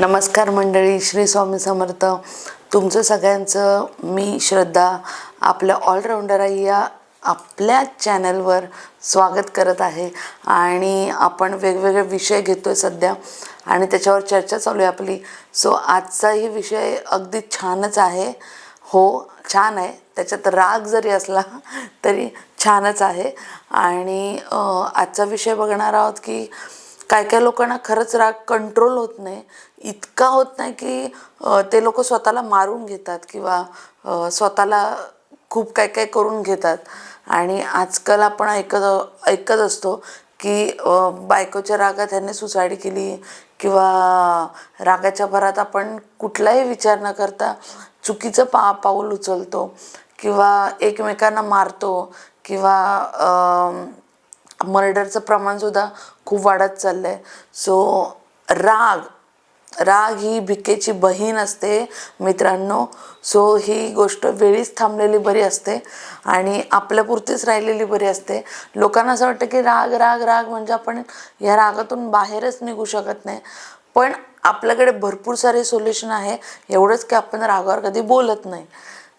नमस्कार मंडळी श्री स्वामी समर्थ. तुमचं सगळ्यांचं मी श्रद्धा आपल्या ऑलराऊंडर आई या आपल्या चॅनलवर स्वागत करत आहे. आणि आपण वेगवेगळे विषय घेतो आहे सध्या आणि त्याच्यावर चर्चा चालू आहे आपली. सो आजचाही विषय अगदी छानच आहे. हो छान आहे. त्याच्यात राग जरी असला तरी छानच आहे. आणि आजचा विषय बघणार आहोत की काय काय लोकांना खरंच राग कंट्रोल होत नाही. इतका होत नाही की ते लोक स्वतःला मारून घेतात किंवा स्वतःला खूप काय काय करून घेतात. आणि आजकाल आपण ऐकत ऐकत असतो की बायकोच्या रागात ह्याने सुसाईड केली किंवा रागाच्या भरात आपण कुठलाही विचार न करता चुकीचं पा पाऊल उचलतो किंवा एकमेकांना मारतो किंवा मर्डरचं प्रमाणसुद्धा खूप वाढत चाललं आहे सो राग राग ही भिकेची बहीण असते मित्रांनो. सो ही गोष्ट वेळीच थांबलेली बरी असते आणि आपल्यापुरतीच राहिलेली बरी असते. लोकांना असं वाटतं की राग राग राग म्हणजे आपण या रागातून बाहेरच निघू शकत नाही. पण आपल्याकडे भरपूर सारे सोल्युशन आहे एवढंच की आपण रागावर कधी बोलत नाही.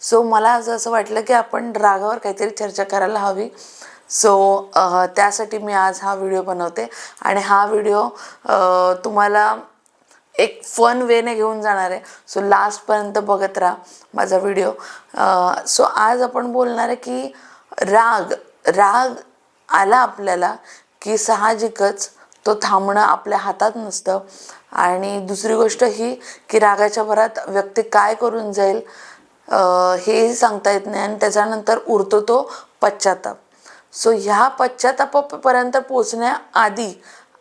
सो मला असं असं वाटलं की आपण रागावर काहीतरी चर्चा करायला हवी. सो त्यासाठी मी आज हा व्हिडिओ बनवते. आणि हा व्हिडिओ तुम्हाला एक फन वेने घेऊन जाणार आहे. सो लास्टपर्यंत बघत राहा माझा व्हिडिओ सो आज आपण बोलणार आहे की राग राग आला आपल्याला की साहजिकच तो थांबणं आपल्या हातात नसतं. आणि दुसरी गोष्ट ही की रागाच्या भरात व्यक्ती काय करून जाईल हेही सांगता येत नाही. आणि त्याच्यानंतर उरतो तो पश्चाताप. सो ह्या पश्चातापापर्यंत पोचण्याआधी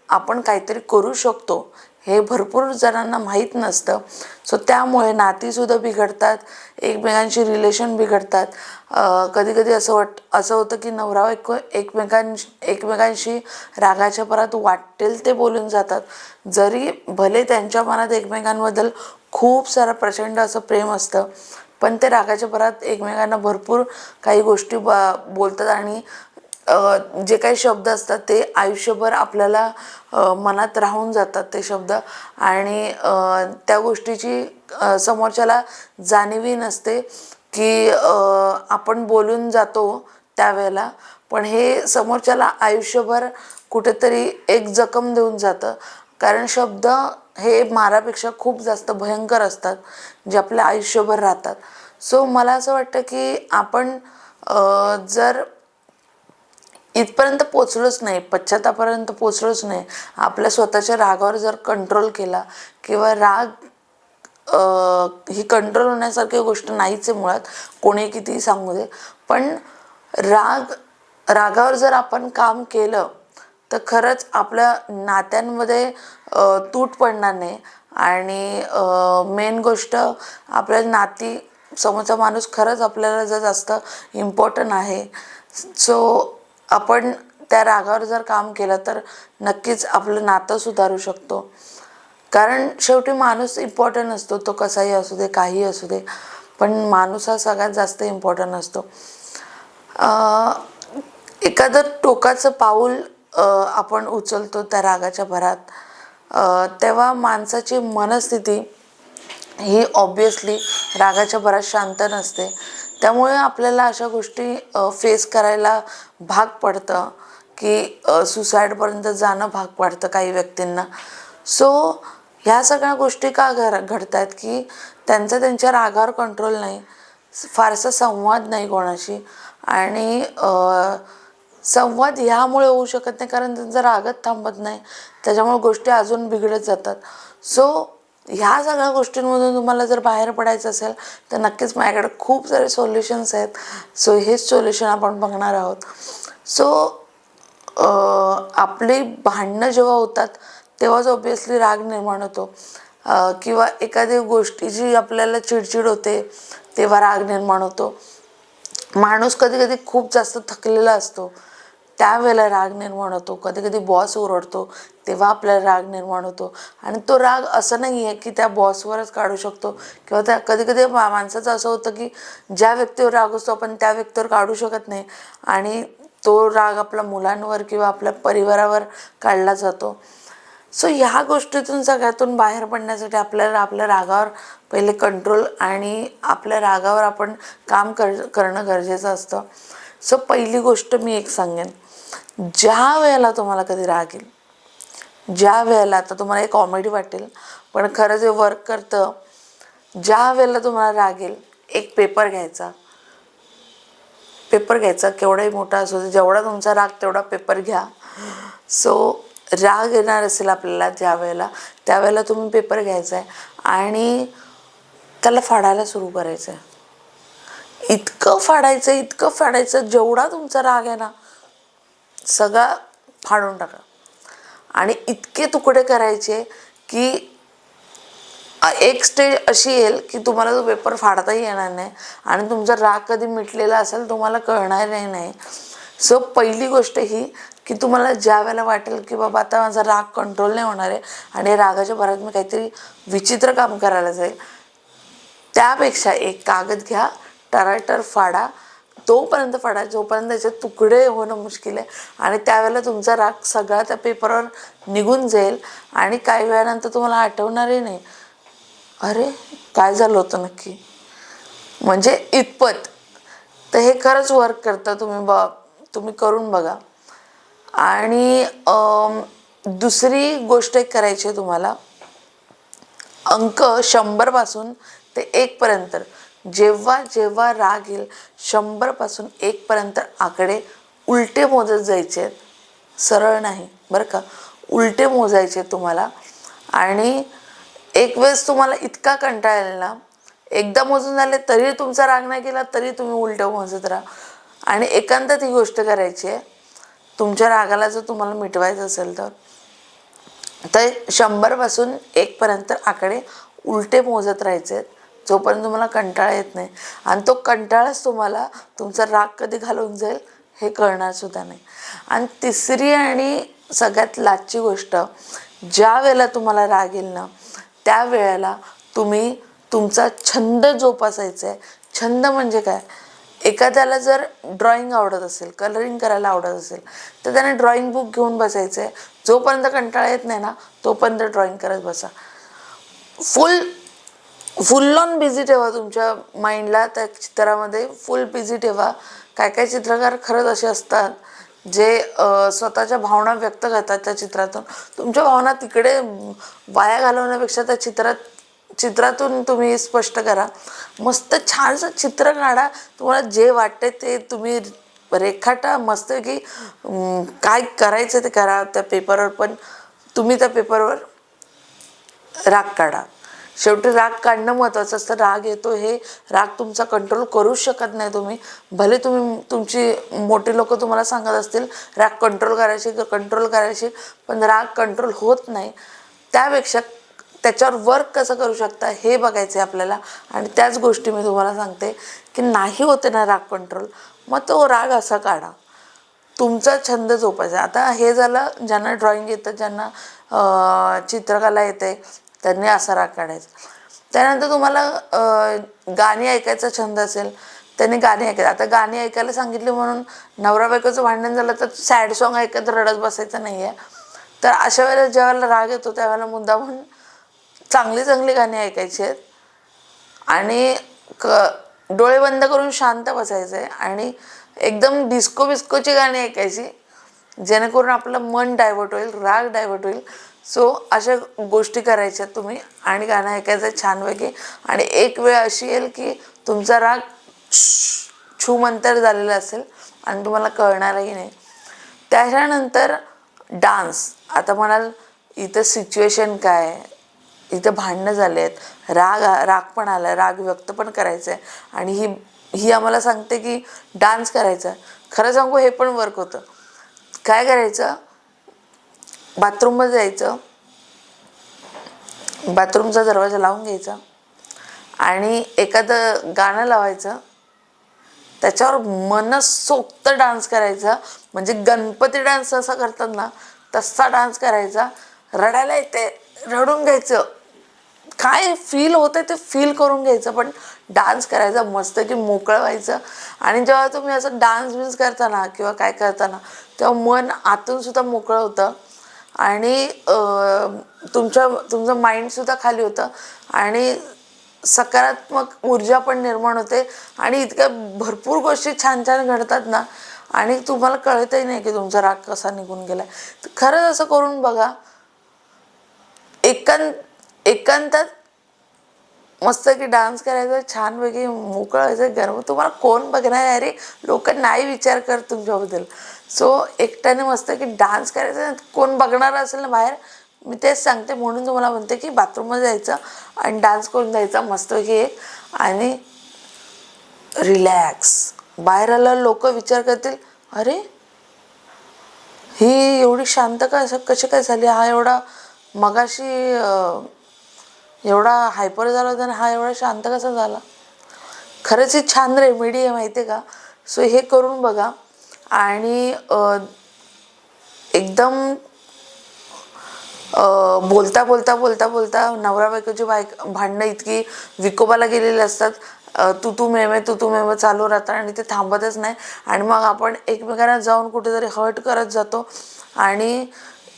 आपण काहीतरी करू शकतो. हे भरपूर जणांना माहीत नसतं. सो त्यामुळे नातीसुद्धा बिघडतात एकमेकांशी रिलेशन बिघडतात. कधीकधी असं वाट असं होतं की नवरा एक एकमेकांशी एकमेकांशी रागाच्या परात वाटेल ते बोलून जातात. जरी भले त्यांच्या मनात एकमेकांबद्दल खूप सारं प्रचंड असं प्रेम असतं पण ते रागाच्या भरात एकमेकांना भरपूर काही गोष्टी ब बोलतात आणि जे काही शब्द असतात ते आयुष्यभर आपल्याला मनात राहून जातात ते शब्द. आणि त्या गोष्टीची समोरच्याला जाणीवही नसते की आपण बोलून जातो त्यावेळेला. पण हे समोरच्याला आयुष्यभर कुठेतरी एक जखम देऊन जातं. कारण शब्द हे मारापेक्षा खूप जास्त भयंकर असतात जे आपल्या आयुष्यभर राहतात. सो मला असं वाटतं की आपण जर इथपर्यंत पोचलोच नाही पश्चातापर्यंत पोचलोच नाही. आपल्या स्वतःच्या रागावर जर कंट्रोल केला किंवा राग ही कंट्रोल होण्यासारखी गोष्ट नाहीच आहे मुळात कोणी कितीही सांगू दे. पण राग रागावर जर आपण काम केलं तर खरंच आपल्या नात्यांमध्ये तूट पडणार नाही. आणि मेन गोष्ट आपल्या नाती समोरचा माणूस खरंच आपल्याला जर जास्त इम्पॉर्टंट आहे. सो आपण त्या रागावर जर काम केलं तर नक्कीच आपलं नातं सुधारू शकतो. कारण शेवटी माणूस इम्पॉर्टंट असतो तो कसाही असू दे काहीही असू दे पण माणूस हा सगळ्यात जास्त इम्पॉर्टंट असतो. एखादं टोकाचं पाऊल आपण उचलतो त्या रागाच्या भरात. तेव्हा माणसाची मनस्थिती ही ऑब्वियसली रागाच्या भरात शांत नसते. त्यामुळे आपल्याला अशा गोष्टी फेस करायला भाग पडतं की सुसाईडपर्यंत जाणं भाग पडतं काही व्यक्तींना. सो ह्या सगळ्या गोष्टी का घड घडत आहेत की त्यांचा त्यांच्या रागावर कंट्रोल नाही फारसा संवाद नाही कोणाशी आणि संवाद ह्यामुळे होऊ शकत नाही कारण त्यांचा रागत थांबत नाही. त्याच्यामुळे गोष्टी अजून बिघडत जातात. सो ह्या सगळ्या गोष्टींमधून तुम्हाला जर बाहेर पडायचं असेल तर नक्कीच माझ्याकडे खूप सारे सोल्युशन्स आहेत. सो हेच सोल्युशन आपण बघणार आहोत. सो आपली भांडणं जेव्हा होतात तेव्हाच ऑब्वियसली राग निर्माण होतो. किंवा एखादी गोष्टीची आपल्याला चिडचिड होते तेव्हा राग निर्माण होतो. माणूस कधी कधी खूप जास्त थकलेला असतो. त्यावेळेला राग निर्माण होतो. कधी कधी बॉस ओरडतो तेव्हा आपल्याला राग निर्माण होतो. आणि तो राग असं नाही आहे की त्या बॉसवरच काढू शकतो किंवा त्या कधी कधी मा माणसाचं असं होतं की ज्या व्यक्तीवर राग असतो आपण त्या व्यक्तीवर काढू शकत नाही. आणि तो राग आपल्या मुलांवर किंवा आपल्या परिवारावर काढला जातो. सो ह्या गोष्टीतून सगळ्यातून बाहेर पडण्यासाठी आपल्याला आपल्या रागावर पहिले कंट्रोल आणि आपल्या रागावर आपण काम कर करणं गरजेचं असतं. सो पहिली गोष्ट मी एक सांगेन. ज्या वेळेला तुम्हाला कधी राग येईल ज्या वेळेला आता तुम्हाला एक कॉमेडी वाटेल पण खरं जे वर्क करतं ज्या वेळेला तुम्हाला राग येईल एक पेपर घ्यायचा. पेपर घ्यायचा केवढाही मोठा असू दे जेवढा तुमचा राग तेवढा पेपर घ्या. सो राग येणार असेल आपल्याला ज्या वेळेला त्यावेळेला तुम्ही पेपर घ्यायचा आहे आणि त्याला फाडायला सुरू करायचं आहे इतकं फाडायचं इतकं फाडायचं जेवढा तुमचा राग आहे ना सगळा फाडून टाका. आणि इतके तुकडे करायचे की एक स्टेज अशी येईल की तुम्हाला तो पेपर फाडताही येणार नाही आणि तुमचा राग कधी मिटलेला असेल तुम्हाला कळणारही नाही. सो पहिली गोष्ट ही की तुम्हाला ज्या वेळेला वाटेल की बाबा आता माझा राग कंट्रोल नाही होणार आहे आणि रागाच्या भरात मी काहीतरी विचित्र काम करायला जाईल त्यापेक्षा एक कागद घ्या टराटर फाडा तोपर्यंत फाडा जोपर्यंत त्याचे तुकडे होणं मुश्किल आहे. आणि त्यावेळेला तुमचा राग सगळा त्या पेपरवर निघून जाईल. आणि काही वेळानंतर तुम्हाला आठवणारही नाही. अरे काय झालं होतं नक्की? म्हणजे इतपत. तर हे खरंच वर्क करतं तुम्ही ब तुम्ही करून बघा. आणि दुसरी गोष्ट एक करायची आहे तुम्हाला. अंक शंभरपासून ते एकपर्यंत जेव्हा जेव्हा राग येईल शंभरपासून एकपर्यंत आकडे उलटे मोजत जायचे. आहेत सरळ नाही बरं का? उलटे मोजायचे आहेत तुम्हाला. आणि एक वेळेस तुम्हाला इतका कंटाळा येईल ना एकदा मोजून झाले तरी तुमचा राग नाही गेला तरी तुम्ही उलटं मोजत राहा. आणि एकांतात ही गोष्ट करायची आहे. तुमच्या रागाला जर तुम्हाला मिटवायचं असेल तर. तर शंभरपासून एकपर्यंत आकडे उलटे मोजत राहायचे. आहेत जोपर्यंत तुम्हाला कंटाळा येत नाही. आणि तो कंटाळाच तुम्हाला तुमचा राग कधी घालवून जाईल हे कळणार सुद्धा नाही. आणि तिसरी आणि सगळ्यात लाजची गोष्ट ज्या वेळेला तुम्हाला राग येईल ना त्या वेळेला तुम्ही तुमचा छंद जोपासायचा आहे छंद म्हणजे काय? एखाद्याला जर ड्रॉइंग आवडत असेल कलरिंग करायला आवडत असेल तर त्याने ड्रॉइंग बुक घेऊन बसायचं आहे जोपर्यंत कंटाळा येत नाही ना तोपर्यंत ड्रॉइंग करत बसा. फुल फुल ऑन बिझी ठेवा तुमच्या माइंडला त्या चित्रामध्ये फुल बिझी ठेवा. काय काय चित्रकार खरंच असे असतात जे स्वतःच्या भावना व्यक्त करतात त्या चित्रातून. तुमच्या भावना तिकडे वाया घालवण्यापेक्षा त्या चित्रात चित्रातून तुम्ही स्पष्ट करा. मस्त छानसं चित्र काढा. तुम्हाला जे वाटते ते तुम्ही रेखाटा मस्त की काय करायचं ते करा. त्या पेपरवर पण तुम्ही त्या पेपरवर राग काढा. शेवटी राग काढणं महत्त्वाचं असतं. राग येतो हे राग तुमचा कंट्रोल करूच शकत नाही तुम्ही. भले तुम्ही तुमची मोठी लोक तुम्हाला सांगत असतील राग कंट्रोल करायची कंट्रोल करायची पण राग कंट्रोल होत नाही. त्यापेक्षा त्याच्यावर वर्क कसं करू शकता हे बघायचं आहे आपल्याला. आणि त्याच गोष्टी मी तुम्हाला सांगते की नाही होते ना राग कंट्रोल मग तो राग असा काढा. तुमचा छंद जोपायचा. आता हे झालं ज्यांना ड्रॉइंग येतं ज्यांना चित्रकला येते त्यांनी असा राग काढायचा. त्यानंतर तुम्हाला गाणी ऐकायचा छंद असेल त्यांनी गाणी ऐकायचं. आता गाणी ऐकायला सांगितली म्हणून नवरा बायकोचं भांडण झालं तर सॅड सॉन्ग ऐकत रडत बसायचं नाही आहे तर अशा वेळेला ज्यावेळेला राग येतो त्यावेळेला मुद्दा म्हणून चांगली चांगली गाणी ऐकायची आहेत. आणि क डोळे बंद करून शांत बसायचं आहे आणि एकदम डिस्को बिस्कोची गाणी ऐकायची जेणेकरून आपलं मन डायवर्ट होईल राग डायवर्ट होईल. सो अशा गोष्टी करायच्या तुम्ही आणि गाणं ऐकायचं छानपैकी. आणि एक वेळ अशी येईल की तुमचा राग छूमंतर झालेला असेल आणि तुम्हाला कळणारही नाही. त्याच्यानंतर डान्स. आता म्हणाल इथं सिच्युएशन काय इथं भांडणं झाले आहेत. राग राग पण आला राग व्यक्त पण करायचं आहे आणि ही ही आम्हाला सांगते की डान्स करायचा. खरं सांगू हे पण वर्क होतं. काय करायचं? बाथरूममध्ये जायचं. बाथरूमचा दरवाजा लावून घ्यायचा. आणि एखादं गाणं लावायचं. त्याच्यावर मनसोक्त डान्स करायचा. म्हणजे गणपती डान्स असा करतात ना तसा डान्स करायचा. रडायला येते रडून घ्यायचं. काय फील होतं ते फील करून घ्यायचं पण डान्स करायचा मस्त की मोकळं व्हायचं. आणि जेव्हा तुम्ही असं डान्स बिन्स करताना किंवा काय करताना तेव्हा मन आतून सुद्धा मोकळं होतं. आणि तुमच्या तुमचं माइंडसुद्धा खाली होतं. आणि सकारात्मक ऊर्जा पण निर्माण होते. आणि इतक्या भरपूर गोष्टी छान छान घडतात ना. आणि तुम्हाला कळतही नाही की तुमचा राग कसा निघून गेला तर खरंच असं करून बघा. एकांत एकांतात मस्त की डान्स करायचा छानपैकी मोकळं व्हायचं गरम तुम्हाला कोण बघणार आहे? अरे लोक नाही विचार कर तुमच्याबद्दल. सो एकट्याने मस्त की डान्स करायचा कोण बघणार असेल ना बाहेर मी तेच सांगते. म्हणून तुम्हाला म्हणते की बाथरूममध्ये जायचं आणि डान्स करून जायचा. मस्तपैकी एक. आणि रिलॅक्स बाहेर आलं लोक विचार करतील अरे ही एवढी शांत का कशी काय झाली? हा एवढा मगाशी एवढा हायपर झाला होता आणि हा एवढा शांत कसा झाला? खरंच ही छान रेमेडी आहे माहिती आहे का? सो हे करून बघा. आणि एकदम बोलता बोलता बोलता बोलता नवरा बायकोची बायक भांडणं इतकी विकोबाला गेलेली असतात. तू तू मेमे तू तू मेमे चालू राहतात आणि ते थांबतच नाही. आणि मग आपण एकमेकांना जाऊन कुठेतरी हर्ट करत जातो. आणि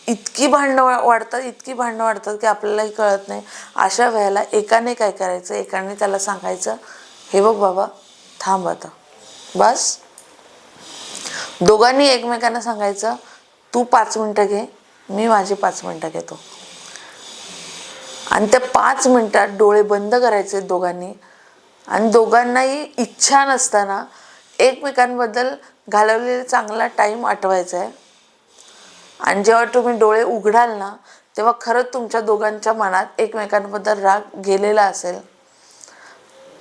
इतकी भांडणं वा- वाढतात इतकी भांडणं वाढतात की आपल्यालाही कळत नाही. अशा वेळेला एकाने काय करायचं? एकाने त्याला सांगायचं हे बघ बाबा थांब आता. बस. दोघांनी एकमेकांना सांगायचं तू पाच मिनटं घे मी माझी पाच मिनटं घेतो. आणि त्या पाच मिनटात डोळे बंद करायचे दोघांनी. आणि दोघांनाही इच्छा नसताना एकमेकांबद्दल घालवलेला चांगला टाईम आठवायचा आहे. आणि जेव्हा तुम्ही डोळे उघडाल ना तेव्हा खरंच तुमच्या दोघांच्या मनात एकमेकांबद्दल राग गेलेला असेल.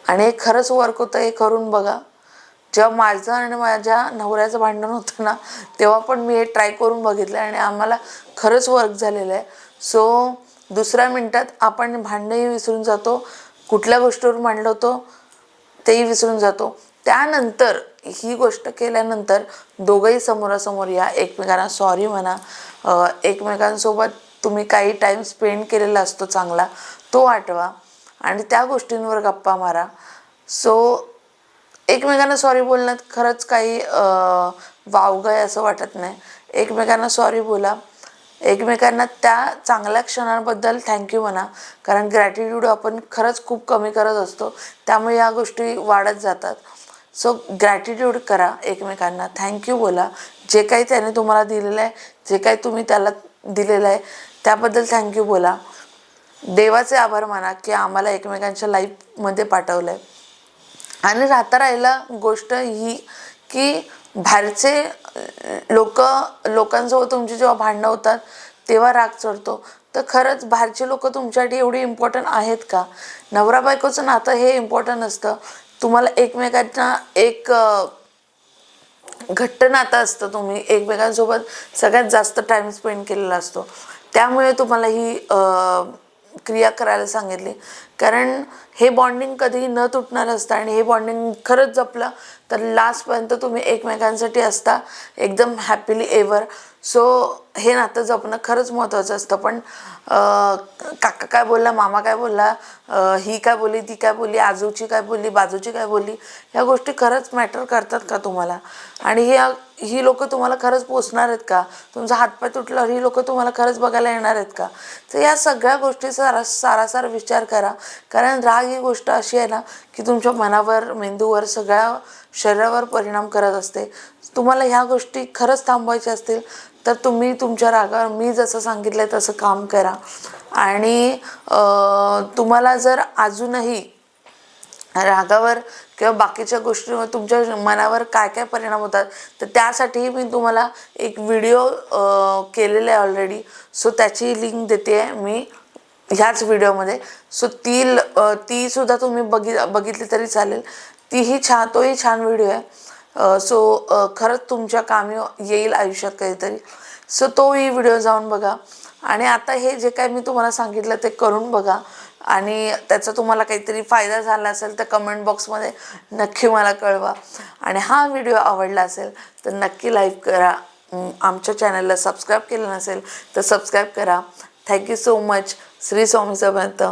आणि हे खरंच वर्क होतं हे करून बघा. जेव्हा माझं आणि माझ्या नवऱ्याचं भांडण होतं ना तेव्हा पण मी हे ट्राय करून बघितलं आणि आम्हाला खरंच वर्क झालेलं आहे. सो दुसऱ्या मिनटात आपण भांडणंही विसरून जातो. कुठल्या गोष्टीवर मांडलं होतो तेही विसरून जातो. त्यानंतर ही गोष्ट केल्यानंतर दोघंही समोरासमोर या. एकमेकांना सॉरी म्हणा. एकमेकांसोबत तुम्ही काही टाईम स्पेंड केलेला असतो चांगला तो आठवा. आणि त्या गोष्टींवर गप्पा मारा. सो एकमेकांना सॉरी बोलण्यात खरंच काही अं, वावगं आहे असं वाटत नाही. एकमेकांना सॉरी बोला. एकमेकांना त्या चांगल्या क्षणांबद्दल थँक्यू म्हणा. कारण ग्रॅटिट्यूड आपण खरंच खूप कमी करत असतो. त्यामुळे या गोष्टी वाढत जातात. सो ग्रॅटिट्यूड करा एकमेकांना. थँक्यू बोला. जे काही त्याने तुम्हाला दिलेलं आहे जे काही तुम्ही त्याला दिलेलं आहे त्याबद्दल थँक्यू बोला. देवाचे आभार माना की आम्हाला एकमेकांच्या लाईफमध्ये पाठवलं आहे आणि राहता राहिला गोष्ट ही की बाहेरचे लोक लोकांसोबत तुमची जेव्हा भांडणं होतात तेव्हा राग चढतो. तर खरंच बाहेरचे लोक तुमच्यासाठी एवढी इम्पॉर्टंट आहेत का? नवरा बायकोचं नातं हे इम्पॉर्टंट असतं. तुम्हाला एकमेकांना एक घट्ट नातं असतं तुम्ही. एकमेकांसोबत सगळ्यात जास्त टाईम स्पेंड केलेला असतो. त्यामुळे तुम्हाला ही अं, क्रिया करायला सांगितली. कारण हे बॉन्डिंग कधीही न तुटणार असतं आणि हे बॉन्डिंग खरंच जपलं तर लास्टपर्यंत तुम्ही एकमेकांसाठी असता एकदम हॅपीली एवर सो हे नातं जपणं खरंच महत्त्वाचं असतं. पण काका काय बोलला मामा काय बोलला ही काय बोलली ती काय बोलली आजूची काय बोलली बाजूची काय बोलली ह्या गोष्टी खरंच मॅटर करतात का तुम्हाला? आणि ह्या ही लोकं तुम्हाला खरंच पोचणार आहेत का? तुमचा हातपाय तुटल्यावर ही लोक तुम्हाला खरंच बघायला येणार आहेत का? तर या सगळ्या गोष्टी सारा सारासार विचार करा. कारण राग ही गोष्ट अशी आहे ना की तुमच्या मनावर मेंदूवर सगळ्या शरीरावर परिणाम करत असते. तुम्हाला ह्या गोष्टी खरंच थांबवायच्या असतील तर तुम्ही तुमच्या रागावर मी जसं सांगितलं आहे तसं काम करा. आणि तुम्हाला जर अजूनही रागावर किंवा बाकीच्या गोष्टींवर तुमच्या मनावर काय काय परिणाम होतात तर त्यासाठीही मी तुम्हाला एक व्हिडिओ केलेला आहे ऑलरेडी सो त्याची लिंक देते आहे मी. ह्याच व्हिडिओमध्ये. सो ती ल- ती सुद्धा तुम्ही बघि बघितली तरी चालेल. तीही छान तोही छान व्हिडिओ आहे. सो खरंच तुमच्या कामी येईल आयुष्यात काहीतरी सो तोही व्हिडिओ जाऊन बघा. आणि आता हे जे काय मी तुम्हाला सांगितलं ते करून बघा. आणि त्याचा तुम्हाला काहीतरी फायदा झाला असेल तर कमेंट बॉक्समध्ये नक्की मला कळवा. आणि हा व्हिडिओ आवडला असेल तर नक्की लाईक करा. आमच्या चॅनलला सबस्क्राईब केलं नसेल तर सबस्क्राईब करा. Thank you so much Shri Swami Samarth